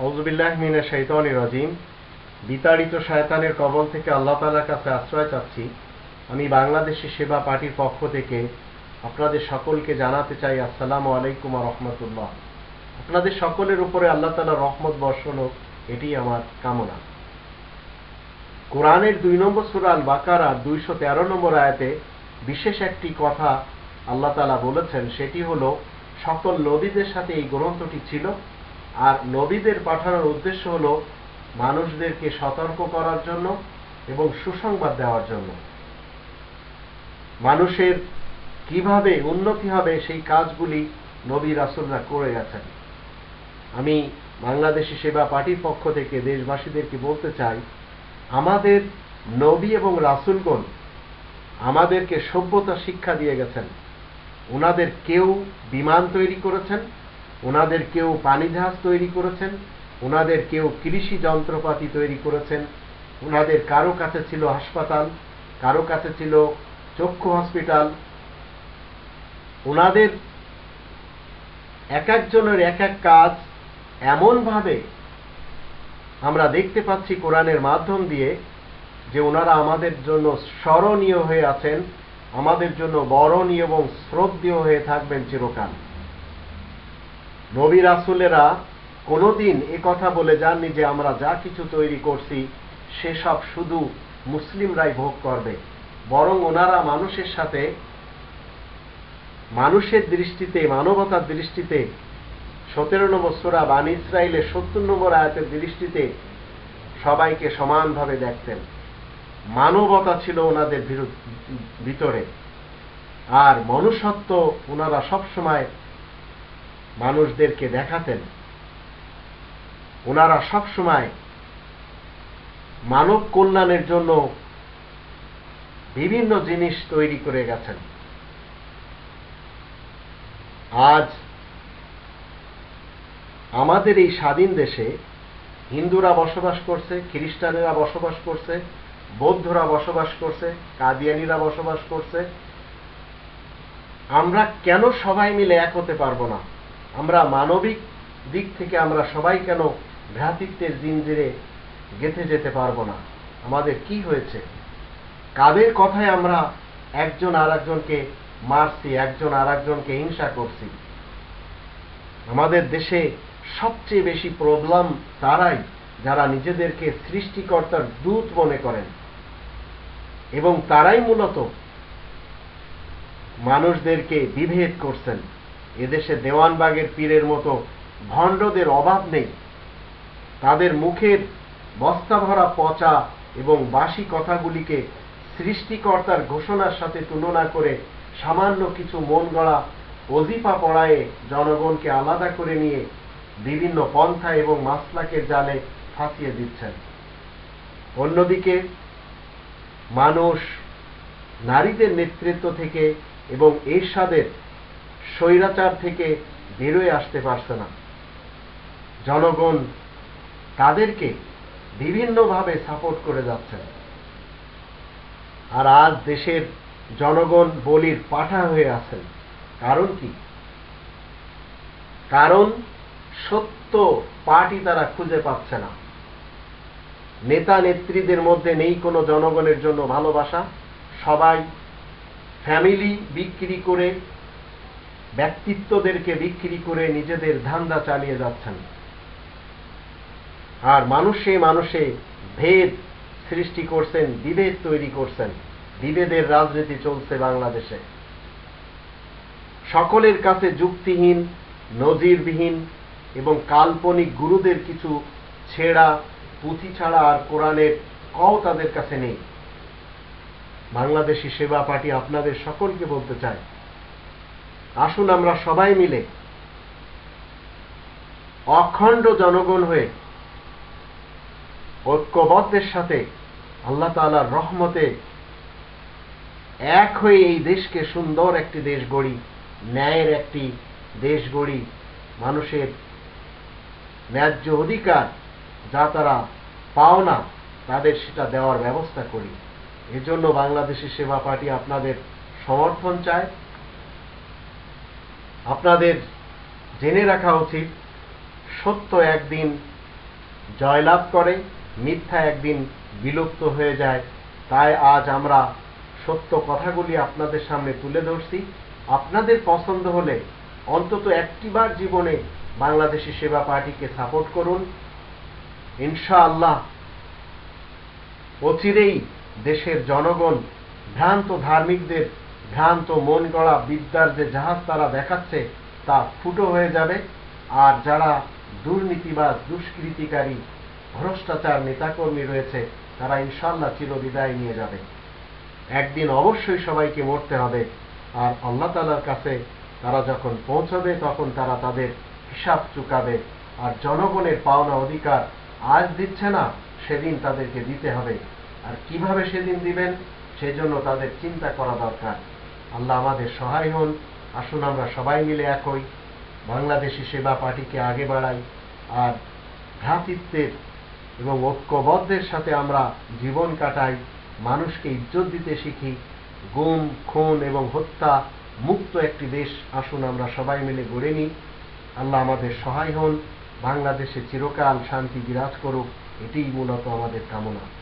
আউজুবিল্লাহ মিনা শৈতানি রাজিম। বিতাড়িত শয়তানের কবল থেকে আল্লাহ তালার কাছে আশ্রয় চাচ্ছি। আমি বাংলাদেশি সেবা পার্টির পক্ষ থেকে আপনাদের সকলকে জানাতে চাই আসসালামু আলাইকুম রহমতুল্লাহ। আপনাদের সকলের উপরে আল্লাহ তালা রহমত বর্ষণ হোক, এটি আমার কামনা। কোরআনের দুই নম্বর সুরাল বাকারা দুইশো তেরো নম্বর আয়াতে বিশেষ একটি কথা আল্লাহ তালা বলেছেন, সেটি হলো, সকল নবীদের সাথে এই গ্রন্থটি ছিল আর নবীদের পাঠানোর উদ্দেশ্য হল মানুষদেরকে সতর্ক করার জন্য এবং সুসংবাদ দেওয়ার জন্য। মানুষের কীভাবে উন্নতি হবে সেই কাজগুলি নবী রাসুলরা করে গেছেন। আমি বাংলাদেশি সেবা পার্টির পক্ষ থেকে দেশবাসীদেরকে বলতে চাই, আমাদের নবী এবং রাসুলগণ আমাদেরকে সভ্যতা শিক্ষা দিয়ে গেছেন। ওনাদের কেউ বিমান তৈরি করেছেন? ওনাদের কেউ পানি জাহাজ তৈরি করেছেন, ওনাদের কেউ কৃষি যন্ত্রপাতি তৈরি করেছেন, ওনাদের কারও কাছে ছিল হাসপাতাল, কারও কাছে ছিল চক্ষু হসপিটাল। ওনাদের এক একজনের এক এক কাজ এমনভাবে আমরা দেখতে পাচ্ছি কোরআনের মাধ্যম দিয়ে যে ওনারা আমাদের জন্য স্মরণীয় হয়ে আছেন, আমাদের জন্য বরণীয় এবং শ্রদ্ধেয় হয়ে থাকবেন চিরকাল। নবী রাসুলেরা কোনোদিন এ কথা বলে যাননি যে আমরা যা কিছু তৈরি করছি, সেসব শুধু মুসলিমরাই ভোগ করবে। বরং ওনারা মানুষের সাথে, মানুষের দৃষ্টিতে, মানবতার দৃষ্টিতে, সতেরো নম্বর সোরা বান ইসরায়েলের সত্তর নম্বর আয়াতের দৃষ্টিতে সবাইকে সমানভাবে দেখতেন। মানবতা ছিল ওনাদের ভিতরে। আর মনুষ্যত্ব ওনারা সবসময় মানুষদেরকে দেখাতেন। ওনারা সবসময় মানব কল্যাণের জন্য বিভিন্ন জিনিস তৈরি করে গেছেন। আজ আমাদের এই স্বাধীন দেশে হিন্দুরা বসবাস করছে, খ্রিস্টানেরা বসবাস করছে, বৌদ্ধরা বসবাস করছে, কাদিয়ানিরা বসবাস করছে। আমরা কেন সবাই মিলে এক হতে পারব না? আমরা মানবিক দিক থেকে আমরা সবাই কেন ভ্রাতৃত্বের জিনজিরে গেঁথে যেতে পারব না? আমাদের কি হয়েছে? কাদের কথায় আমরা একজন আর একজনকে মারছি, একজন আর একজনকে হিংসা করছি? আমাদের দেশে সবচেয়ে বেশি প্রবলেম তারাই যারা নিজেদেরকে সৃষ্টিকর্তার দূত মনে করেন। এবং তারাই মূলত মানুষদেরকে বিভেদ করছেন। এদেশে দেওয়ানবাগের পীরের মতো ভণ্ডদের অভাব নেই। তাদের মুখের বস্তা ভরা পচা এবং বাসি কথাগুলিকে সৃষ্টিকর্তার ঘোষণার সাথে তুলনা করে সামান্য কিছু মন গড়া অজিফা পড়ায়ে জনগণকে আলাদা করে নিয়ে বিভিন্ন পন্থা এবং মাসলাকের জালে ফাঁসিয়ে দিচ্ছেন। অন্যদিকে মানুষ নারীদের নেতৃত্ব থেকে এবং এরশাদের স্বৈরাচার থেকে বেরোয় আসতে পারছে না। জনগণ তাদেরকে বিভিন্নভাবে সাপোর্ট করে যাচ্ছেন আর আজ দেশের জনগণ বলির পাঠা হয়ে আছেন কারণ কি? কারণ সত্য পার্টি তারা খুঁজে পাচ্ছে না। নেতা নেত্রীদের মধ্যে নেই কোনো জনগণের জন্য ভালোবাসা। সবাই ফ্যামিলি বিক্রি করে ব্যক্তিত্বদেরকে বিক্রি করে নিজেদের ধান্দা চালিয়ে যাচ্ছেন। আর মানুষে মানুষে ভেদ সৃষ্টি করছেন, বিভেদ তৈরি করছেন। বিভেদের রাজনীতি চলছে বাংলাদেশে। সকলের কাছে যুক্তিহীন, নজিরবিহীন এবং কাল্পনিক গুরুদের কিছু ছেঁড়া, পুঁথি ছাড়া আর কোরআনের কও তাদের কাছে নেই। বাংলাদেশি সেবা পার্টি আপনাদের সকলকে বলতে চায় আসুন আমরা সবাই মিলে অখণ্ড জনগণ হয়ে ঐক্যবদ্ধের সাথে আল্লাহ তালার রহমতে এক হয়ে এই দেশকে সুন্দর একটি দেশ গড়ি, ন্যায়ের একটি দেশ গড়ি, মানুষের ন্যায্য অধিকার যা তারা পাও না, তাদের সেটা দেওয়ার ব্যবস্থা করি। এজন্য বাংলাদেশি সেবা পার্টি আপনাদের সমর্থন চায়। আপনাদের জেনে রাখা উচিত, সত্য একদিন জয়লাভ করে, মিথ্যা একদিন বিলুপ্ত হয়ে যায়। তাই আজ আমরা সত্য কথাগুলি আপনাদের সামনে তুলে ধরছি। আপনাদের পছন্দ হলে অন্তত একটিবার জীবনে বাংলাদেশি সেবা পার্টিকে সাপোর্ট করুন। ইনশাআল্লাহ অচিরেই দেশের জনগণ, ভ্রান্ত ধার্মিকদের ভ্রান্ত মন গড়া বিদ্যার যে জাহাজ তারা দেখাচ্ছে, তা ফুটো হয়ে যাবে। আর যারা দুর্নীতিবাজ দুষ্কৃতিকারী, ভ্রষ্টাচার নেতাকর্মী রয়েছে, তারা ইনশাল্লাহ চিরবিদায় নিয়ে যাবে। একদিন অবশ্যই সবাইকে মরতে হবে। আর আল্লাহ তালার কাছে তারা যখন পৌঁছবে, তখন তারা তাদের হিসাব চুকাবে। আর জনগণের পাওনা অধিকার আজ দিচ্ছে না, সেদিন তাদেরকে দিতে হবে। আর কীভাবে সেদিন দিবেন, সেজন্য তাদের চিন্তা করা দরকার। আল্লাহ আমাদের সহায় হন। আসুন আমরা সবাই মিলে একই। বাংলাদেশি সেবা পার্টিকে আগে বাড়াই। আর ভ্রাতৃত্বের এবং ঐক্যবদ্ধের সাথে আমরা জীবন কাটাই, মানুষকে ইজ্জত দিতে শিখি, গুম, খুন এবং হত্যা মুক্ত একটি দেশ আসুন আমরা সবাই মিলে গড়ে নিই। আল্লাহ আমাদের সহায় হন। বাংলাদেশে চিরকাল শান্তি বিরাজ করুক। এটিই মূলত আমাদের কামনা।